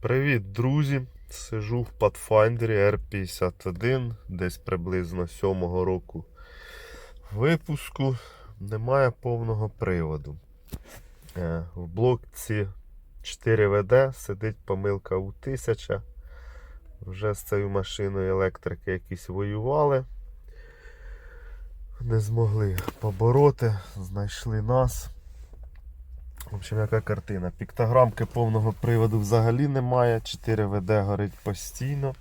Привіт, друзі! Сижу в Pathfinder R51, десь приблизно 7-го року випуску. Немає повного приводу. Е, В блокці 4WD сидить помилка у 1000. Вже з цією машиною електрики якісь воювали. Не змогли побороти, знайшли нас. В общем, яка картина. Піктограмки повного приводу взагалі немає. 4 ВД горить постійно.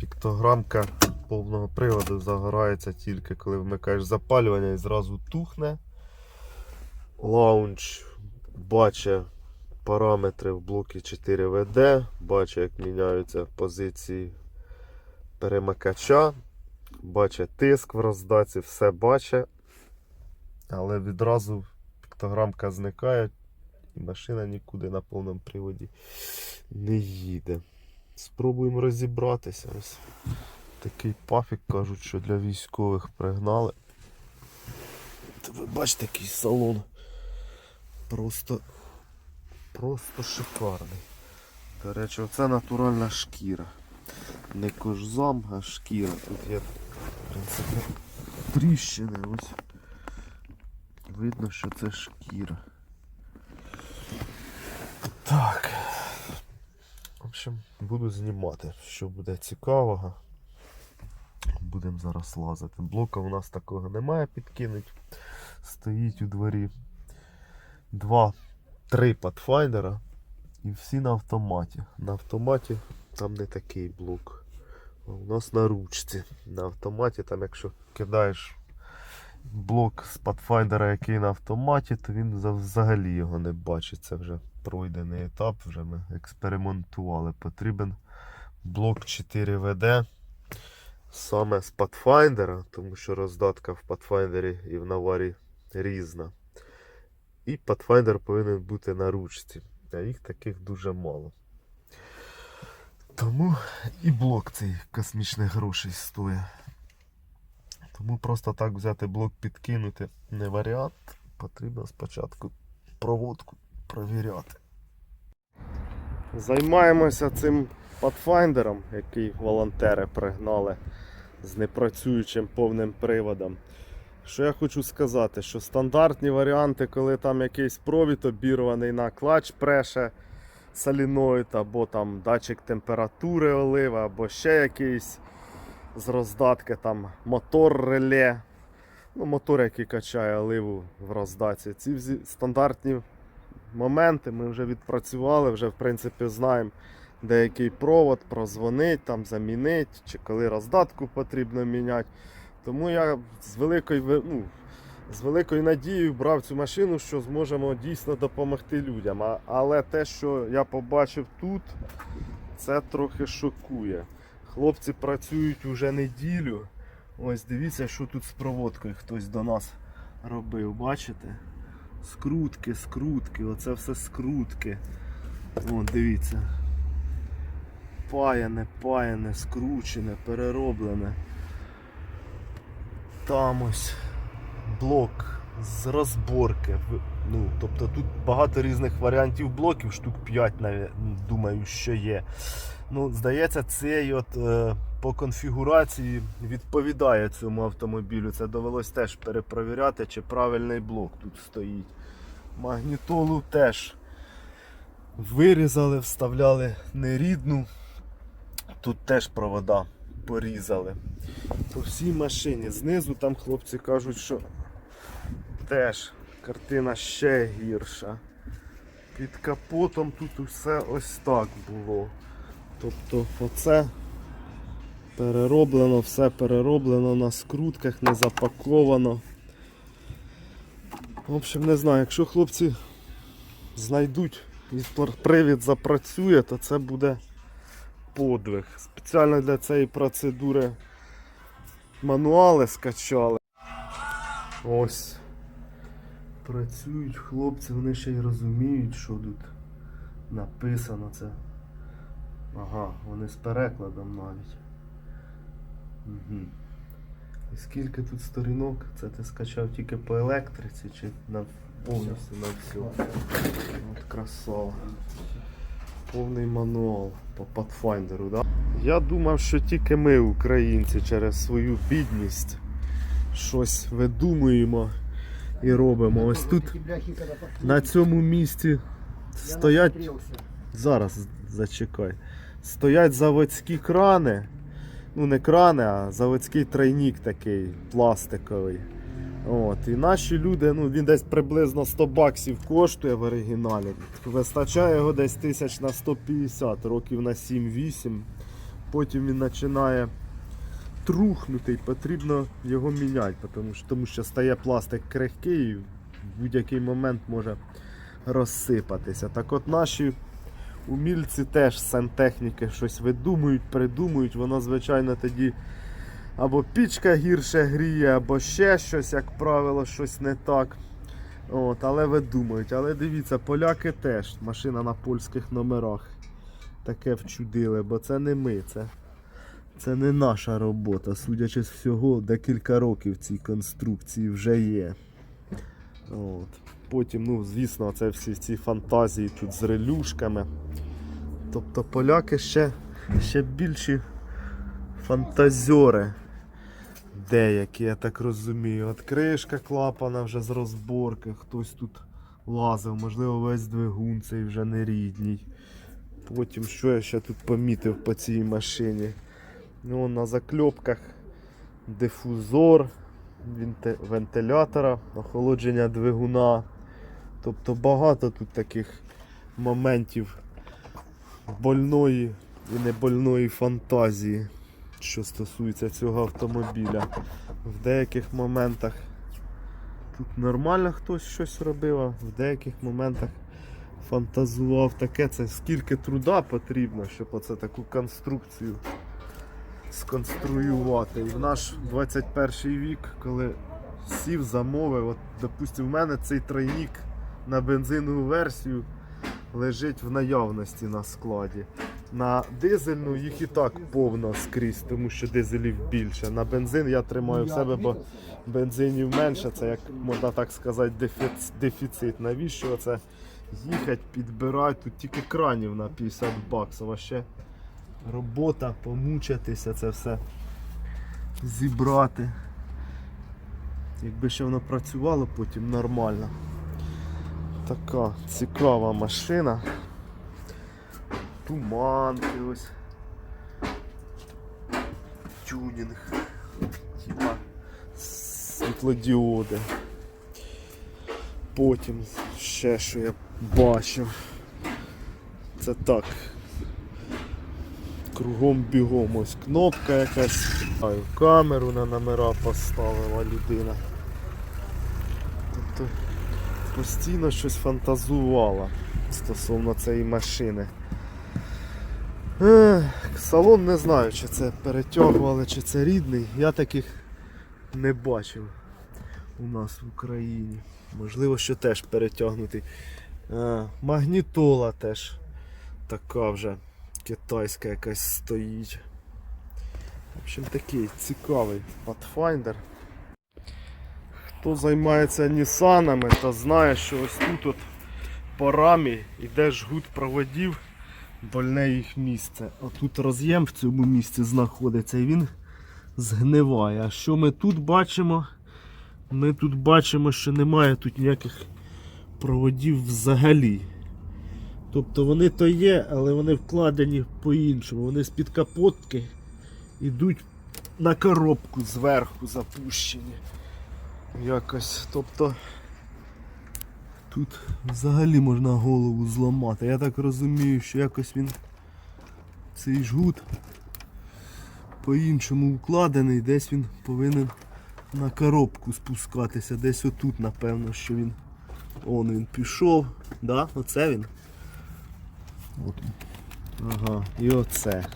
Піктограмка повного приводу загорається тільки коли вмикаєш запалювання і зразу тухне. Лаунч бачить параметри в блокі 4 ВД, бачить, як міняються позиції перемикача, бачить тиск в роздатці, все бачить. Але відразу піктограмка зникає, машина нікуди на повному приводі не їде. Спробуємо розібратися. Ось такий пафік кажуть, що для військових пригнали. Ви бачите, який салон. Просто, просто шикарний. До речі, оце натуральна шкіра. Не кожзам, а шкіра. Тут є, в принципі, тріщини. Ось. Видно, що це шкіра. Так. В общем, буду знімати, що буде цікавого. Будемо зараз лазити. Блока у нас такого немає підкинуть. Стоїть у дворі два-три Pathfinder і всі на автоматі. На автоматі там не такий блок. У нас на ручці. На автоматі, там якщо кидаєш блок з Pathfinder, який на автоматі, то він взагалі його не бачить. Це вже пройдений етап, вже ми експериментували. Потрібен блок 4 ВД саме з Pathfinder, тому що роздатка в Pathfinder і в Наварі різна. І Pathfinder повинен бути на ручці, а їх таких дуже мало. Тому і блок цей космічних грошей стоїть. Тому просто так взяти блок підкинути не варіант. Потрібно спочатку проводку провіряти. Займаємося цим Pathfinder, який волонтери пригнали з непрацюючим повним приводом. Що я хочу сказати, що стандартні варіанти, коли там якийсь провід обірваний на клач преше соліноїд, або там датчик температури олива, або ще якийсь з роздатки там мотор реле. Ну, мотор, який качає оливу в роздатці. Ці всі стандартні моменти ми вже відпрацювали, вже в принципі знаємо деякий провод, прозвонить, там замінить, чи коли роздатку потрібно міняти. Тому я з великою, ну, з великою надією брав цю машину, що зможемо дійсно допомогти людям. Але те, що я побачив тут, це трохи шокує. Хлопці працюють уже неділю. Ось дивіться, що тут з проводкою хтось до нас робив. Бачите? Скрутки, скрутки, оце все скрутки. О, дивіться. Паяне, паяне, скручене, перероблене. Там ось блок з розборки. Ну, тобто тут багато різних варіантів блоків, штук 5, навіть, думаю, що є. Ну, здається, цей от е, по конфігурації відповідає цьому автомобілю. Це довелось теж перепровіряти, чи правильний блок тут стоїть. Магнітолу теж вирізали, вставляли нерідну. Тут теж провода порізали. По всій машині. Знизу там хлопці кажуть, що теж картина ще гірша. Під капотом тут усе ось так було. Тобто оце перероблено, все перероблено на скрутках, не запаковано. В общем, не знаю, якщо хлопці знайдуть і привід запрацює, то це буде подвиг. Спеціально для цієї процедури мануали скачали. Ось. Працюють хлопці, вони ще й розуміють, що тут написано це. Ага, вони з перекладом навіть. Угу. І скільки тут сторінок? Це ти скачав тільки по електриці чи на повністю на все? От красава. Повний мануал по Pathfinder, да? Я думав, що тільки ми, українці, через свою бідність щось видумуємо і робимо. Ось тут на цьому місці стоять. Зараз зачекай. Стоять заводські крани. Ну, не крани, а заводський тройник такий пластиковий. От, і наші люди, ну він десь приблизно 100 баксів коштує в оригіналі. Вистачає його десь тисяч на 150, років на 7-8. Потім він починає трухнути і потрібно його міняти, тому що, тому що стає пластик крихкий і в будь-який момент може розсипатися. Так от наші умільці теж сантехніки щось видумують, придумують, воно, звичайно, тоді або пічка гірше гріє, або ще щось, як правило, щось не так. От, але видумують. Але дивіться, поляки теж, машина на польських номерах. Таке вчудили, бо це не ми, це, це не наша робота. Судячи з всього, декілька років цій конструкції вже є. От. Потім, ну, звісно, це всі ці фантазії тут з релюшками. Тобто поляки ще, ще більші фантазьори. Деякі, я так розумію. От кришка клапана вже з розборки, хтось тут лазив, можливо, весь двигун цей вже не рідній. Потім, що я ще тут помітив по цій машині? Ну, на закльопках дифузор вентилятора, охолодження двигуна. Тобто багато тут таких моментів больної і небольної фантазії, що стосується цього автомобіля. В деяких моментах тут нормально хтось щось робив, а в деяких моментах фантазував таке. Це скільки труда потрібно, щоб оце таку конструкцію сконструювати. І в наш 21 вік, коли сів, замовив, от, допустим, в мене цей тройник на бензинову версію лежить в наявності на складі. На дизельну їх і так повно скрізь, тому що дизелів більше. На бензин я тримаю в себе, бо бензинів менше, це як можна так сказати, дефіцит. Навіщо це їхати, підбирати? Тут тільки кранів на 50 баксів, а ще робота, помучатися, це все зібрати. Якби ще воно працювало потім нормально. Така цікава машина. Туманки ось. Тюнінг. Типа світлодіоди. Потім ще що я бачив. Це так. Кругом бігом ось кнопка якась. Ай, камеру на номера поставила людина. Тобто постійно щось фантазувала стосовно цієї машини. Ех, салон не знаю, чи це перетягували, чи це рідний. Я таких не бачив у нас в Україні. Можливо, що теж перетягнутий. А, магнітола теж така вже китайська якась стоїть. В общем такий цікавий Pathfinder. Хто займається Нісанами, то знає, що ось тут от по рамі йде жгут проводів, больне їх місце. Отут роз'єм в цьому місці знаходиться і він згниває. А що ми тут бачимо? Ми тут бачимо, що немає тут ніяких проводів взагалі. Тобто вони то є, але вони вкладені по-іншому. Вони з-під капотки йдуть на коробку зверху запущені. Якось. Тобто тут взагалі можна голову зламати. Я так розумію, що якось він цей жгут по-іншому укладений, десь він повинен на коробку спускатися. Десь отут, напевно, що він. Он він пішов. Да? Оце він. Ага, і оце.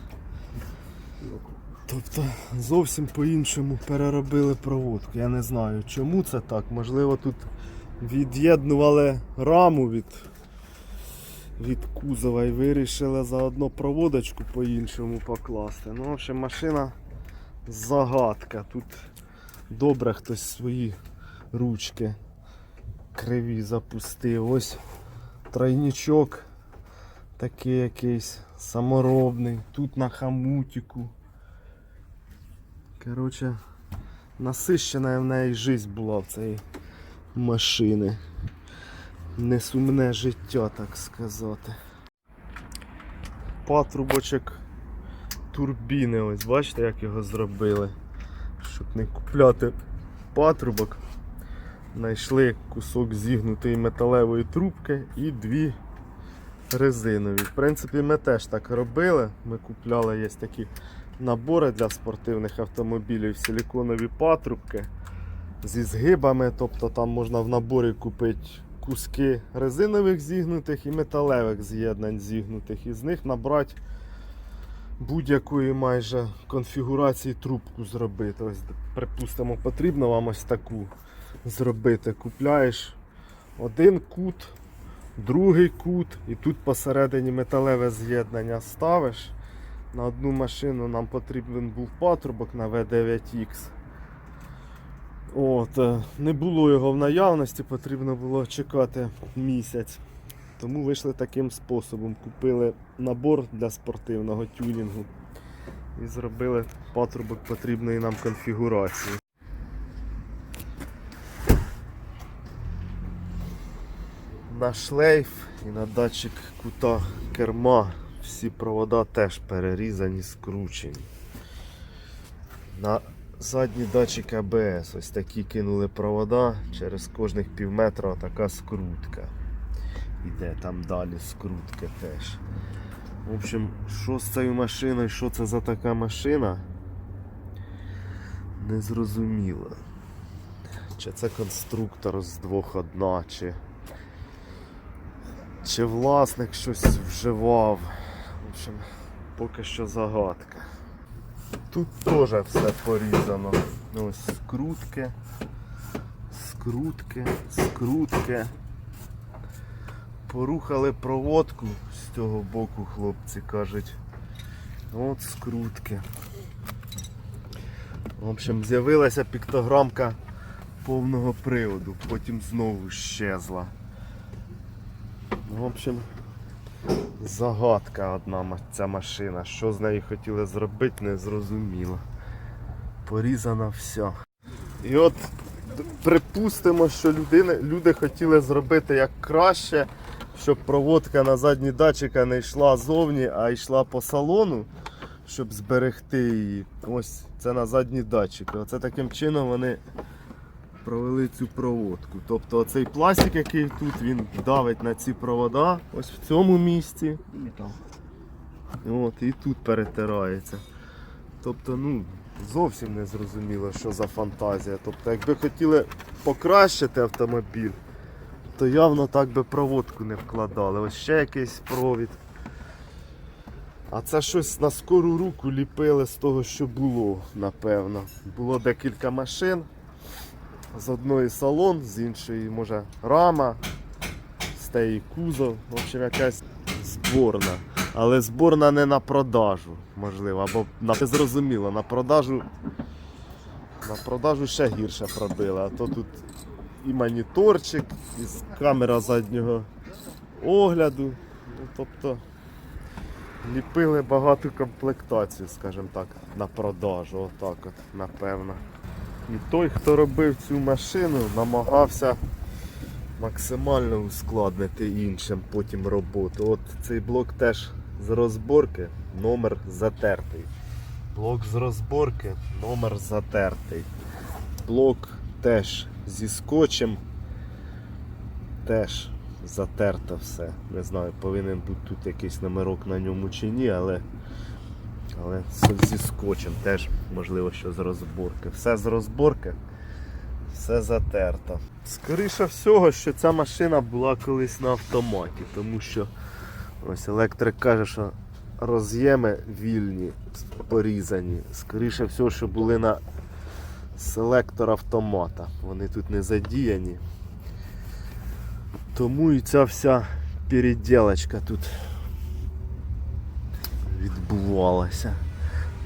Тобто зовсім по-іншому переробили проводку. Я не знаю чому це так. Можливо тут від'єднували раму від, від кузова і вирішили заодно проводочку по-іншому покласти. Ну, в общем, машина загадка. Тут добре хтось свої ручки криві запустив. Ось тройничок такий якийсь саморобний. Тут на хамутіку. Коротше, насищена в неї життя була в цієї машини. Несумне життя, так сказати. Патрубочок турбіни, ось бачите, як його зробили. Щоб не купляти патрубок, знайшли кусок зігнутої металевої трубки і дві резинові. В принципі, ми теж так робили. Ми купляли є такі набори для спортивних автомобілів, силіконові патрубки зі згибами. Тобто там можна в наборі купити куски резинових зігнутих і металевих з'єднань зігнутих. І з них набрати будь-якої майже конфігурації трубку зробити. Ось, припустимо, потрібно вам ось таку зробити. Купляєш один кут, другий кут, і тут посередині металеве з'єднання ставиш. На одну машину нам потрібен був патрубок на V9X. От, е, не було його в наявності, потрібно було чекати місяць. Тому вийшли таким способом. Купили набор для спортивного тюнінгу і зробили патрубок потрібної нам конфігурації. На шлейф і на датчик кута керма всі провода теж перерізані, скручені. На задній датчик АБС ось такі кинули провода, через кожних пів метра така скрутка. Іде там далі скрутки теж. В общем, що з цією машиною, що це за така машина? Не зрозуміло. Чи це конструктор з двох одна, чи, чи власник щось вживав. В общем, поки що загадка. Тут теж все порізано. Ось скрутки, скрутки, скрутки. Порухали проводку з цього боку, хлопці кажуть. От скрутки. В общем, з'явилася піктограмка повного приводу, потім знову щезла. В общем, загадка одна ця машина. Що з нею хотіли зробити, не зрозуміло. Порізана вся. І от припустимо, що людини, люди хотіли зробити як краще, щоб проводка на задні датчика не йшла зовні, а йшла по салону, щоб зберегти її. Ось це на задні датчики. Оце таким чином вони провели цю проводку. Тобто оцей пластик, який тут, він давить на ці провода, ось в цьому місці. От, і тут перетирається. Тобто, ну, зовсім не зрозуміло, що за фантазія. Тобто, якби хотіли покращити автомобіль, то явно так би проводку не вкладали. Ось ще якийсь провід. А це щось на скору руку ліпили з того, що було, напевно. Було декілька машин. З одної салон, з іншої, може, рама, з тієї кузов. В общем, якась зборна. Але зборна не на продажу, можливо, або на зрозуміло, на продажу. На продажу ще гірше пробили. А то тут і моніторчик, і камера заднього огляду. Ну, тобто ліпили багату комплектацію, скажімо так, на продажу. Отак от, напевно. І той, хто робив цю машину, намагався максимально ускладнити іншим потім роботу. От цей блок теж з розборки, номер затертий. Блок з розборки, номер затертий. Блок теж зі скотчем. Теж затерто все. Не знаю, повинен бути тут якийсь номерок на ньому чи ні, але, але зі скотчем теж можливо, що з розборки. Все з розборки, все затерто. Скоріше всього, що ця машина була колись на автоматі, тому що ось електрик каже, що роз'єми вільні, порізані. Скоріше всього, що були на селектор автомата. Вони тут не задіяні. Тому і ця вся переділочка тут відбувалася.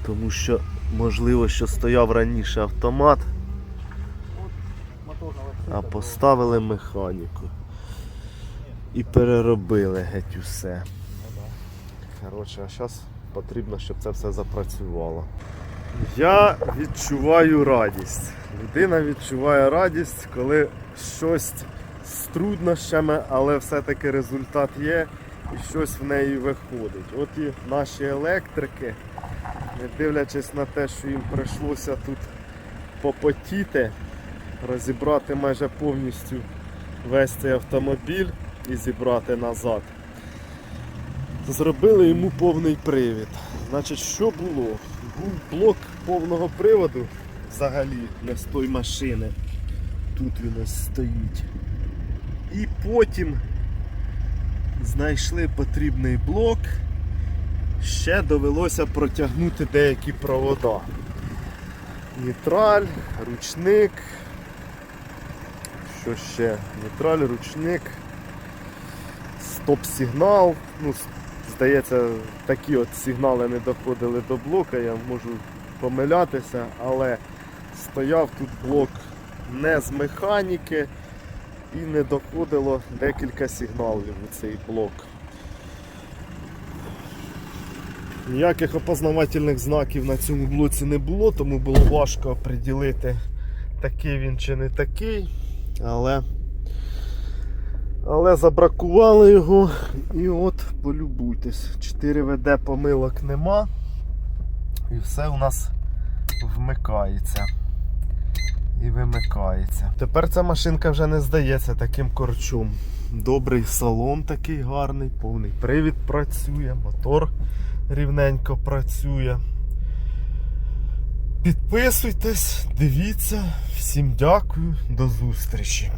Тому що, можливо, що стояв раніше автомат, а поставили механіку. І переробили геть усе. Коротше, а зараз потрібно, щоб це все запрацювало. Я відчуваю радість. Людина відчуває радість, коли щось з труднощами, але все-таки результат є і щось в неї виходить. От і наші електрики, не дивлячись на те, що їм прийшлося тут попотіти, розібрати майже повністю весь цей автомобіль і зібрати назад. Зробили йому повний привід. Значить, що було? Був блок повного приводу взагалі не з тої машини. Тут він ось стоїть. І потім знайшли потрібний блок. Ще довелося протягнути деякі провода. Нейтраль, ручник. Що ще? Нейтраль, ручник, стоп-сигнал. Ну, здається, такі от сигнали не доходили до блока, я можу помилятися, але стояв тут блок не з механіки і не доходило декілька сигналів у цей блок. Ніяких опознавательних знаків на цьому блоці не було, тому було важко оприділити, такий він чи не такий. Але, але забракували його і от полюбуйтесь. 4 ВД помилок нема. І все у нас вмикається. І вимикається. Тепер ця машинка вже не здається таким корчом. Добрий салон такий гарний, повний привід працює, мотор рівненько працює. Підписуйтесь, дивіться. Всім дякую, до зустрічі.